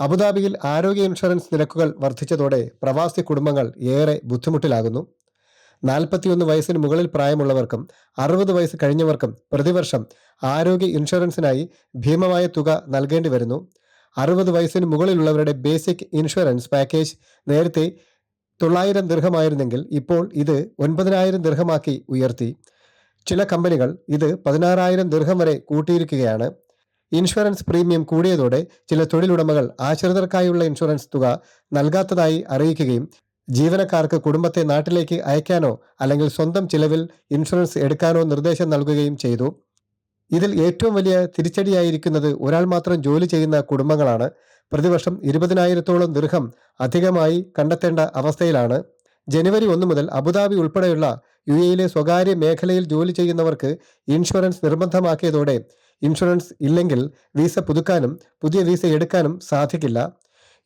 അബുദാബിയിൽ ആരോഗ്യ ഇൻഷുറൻസ് നിരക്കുകൾ വർദ്ധിച്ചതോടെ പ്രവാസി കുടുംബങ്ങൾ ഏറെ ബുദ്ധിമുട്ടിലാകുന്നു. നാൽപ്പത്തിയൊന്ന് വയസ്സിന് മുകളിൽ പ്രായമുള്ളവർക്കും അറുപത് വയസ്സ് കഴിഞ്ഞവർക്കും പ്രതിവർഷം ആരോഗ്യ ഇൻഷുറൻസിനായി ഭീമമായ തുക നൽകേണ്ടി വരുന്നു. അറുപത് വയസ്സിന് മുകളിലുള്ളവരുടെ ബേസിക് ഇൻഷുറൻസ് പാക്കേജ് നേരത്തെ തൊള്ളായിരം ദീർഘമായിരുന്നെങ്കിൽ ഇപ്പോൾ ഇത് ഒൻപതിനായിരം ദീർഘമാക്കി ഉയർത്തി. ചില കമ്പനികൾ ഇത് പതിനാറായിരം ദീർഘം വരെ കൂട്ടിയിരിക്കുകയാണ്. ഇൻഷുറൻസ് പ്രീമിയം കൂടിയതോടെ ചില തൊഴിലുടമകൾ ആശ്രിതർക്കായുള്ള ഇൻഷുറൻസ് തുക നൽകാത്തതായി അറിയിക്കുകയും ജീവനക്കാർക്ക് കുടുംബത്തെ നാട്ടിലേക്ക് അയക്കാനോ അല്ലെങ്കിൽ സ്വന്തം ചിലവിൽ ഇൻഷുറൻസ് എടുക്കാനോ നിർദ്ദേശം നൽകുകയും ചെയ്തു. ഇതിൽ ഏറ്റവും വലിയ തിരിച്ചടിയായിരിക്കുന്നത് ഒരാൾ മാത്രം ജോലി ചെയ്യുന്ന കുടുംബങ്ങളാണ്. പ്രതിവർഷം ഇരുപതിനായിരത്തോളം ദീർഘം അധികമായി കണ്ടെത്തേണ്ട അവസ്ഥയിലാണ്. ജനുവരി ഒന്ന് മുതൽ അബുദാബി ഉൾപ്പെടെയുള്ള യു എയിലെ സ്വകാര്യ മേഖലയിൽ ജോലി ചെയ്യുന്നവർക്ക് ഇൻഷുറൻസ് നിർബന്ധമാക്കിയതോടെ ഇൻഷുറൻസ് ഇല്ലെങ്കിൽ വിസ പുതുക്കാനും പുതിയ വിസ എടുക്കാനും സാധിക്കില്ല.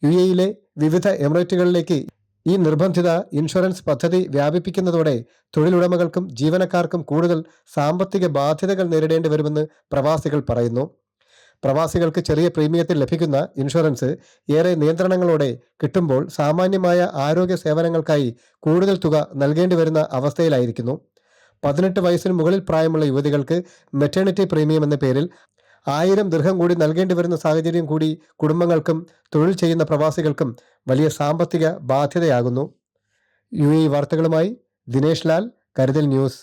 യു എയിലെ വിവിധ എമിറേറ്റുകളിലേക്ക് ഈ നിർബന്ധിത ഇൻഷുറൻസ് പദ്ധതി വ്യാപിപ്പിക്കുന്നതോടെ തൊഴിലുടമകൾക്കും ജീവനക്കാർക്കും കൂടുതൽ സാമ്പത്തിക ബാധ്യതകൾ നേരിടേണ്ടി വരുമെന്ന് പ്രവാസികൾ പറയുന്നു. പ്രവാസികൾക്ക് ചെറിയ പ്രീമിയത്തിൽ ലഭിക്കുന്ന ഇൻഷുറൻസ് ഏറെ നിയന്ത്രണങ്ങളോടെ കിട്ടുമ്പോൾ സാമാന്യമായ ആരോഗ്യ സേവനങ്ങൾക്കായി കൂടുതൽ തുക നൽകേണ്ടി വരുന്ന അവസ്ഥയിലായിരിക്കുന്നു. പതിനെട്ട് വയസ്സിന് മുകളിൽ പ്രായമുള്ള യുവതികൾക്ക് മെറ്റേണിറ്റി പ്രീമിയം എന്ന പേരിൽ ആയിരം ദീർഘം കൂടി നൽകേണ്ടി വരുന്ന സാഹചര്യം കൂടി കുടുംബങ്ങൾക്കും തൊഴിൽ ചെയ്യുന്ന പ്രവാസികൾക്കും വലിയ സാമ്പത്തിക ബാധ്യതയാകുന്നു. യു എ വാർത്തകളുമായി ദിനേഷ് ലാൽ കരുതൽ ന്യൂസ്.